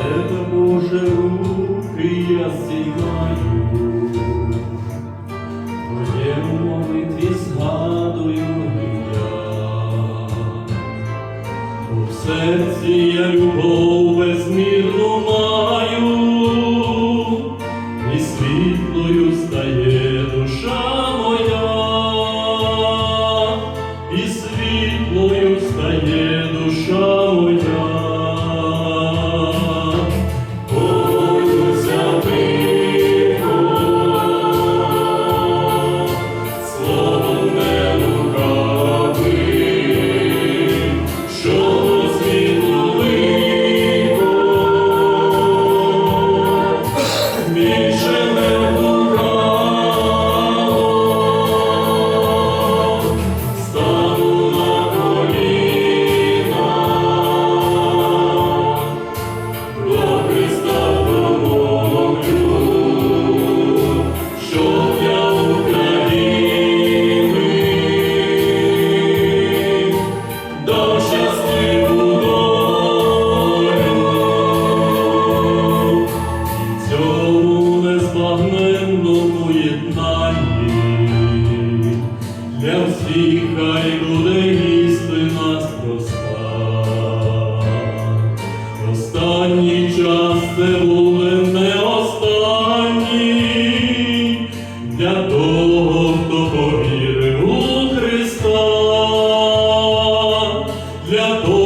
это Боже руки я сігаю. Для всіх хай буде істина проста. Останній час це буде не останній для того, хто повірив у Христа. Для того,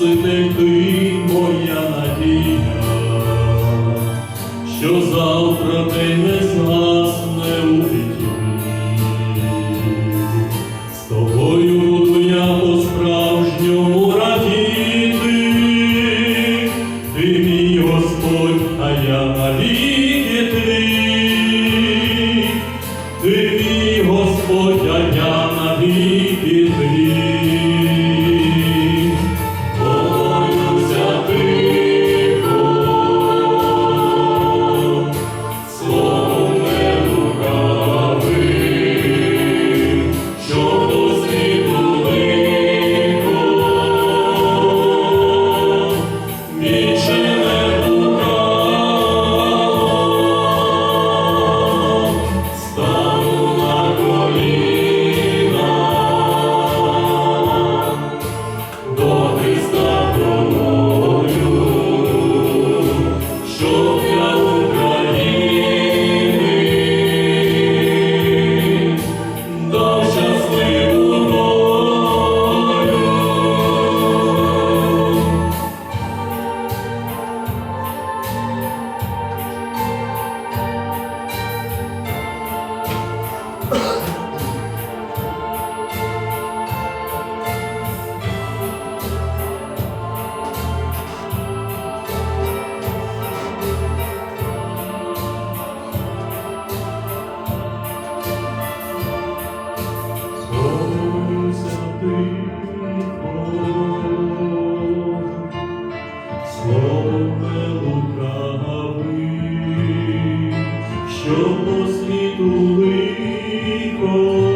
спаситель ти моя надія, що завтра ти не згасне у вікні. З тобою буду я по справжньому радіти, ти мій Господь, а я навіки. світу лихо.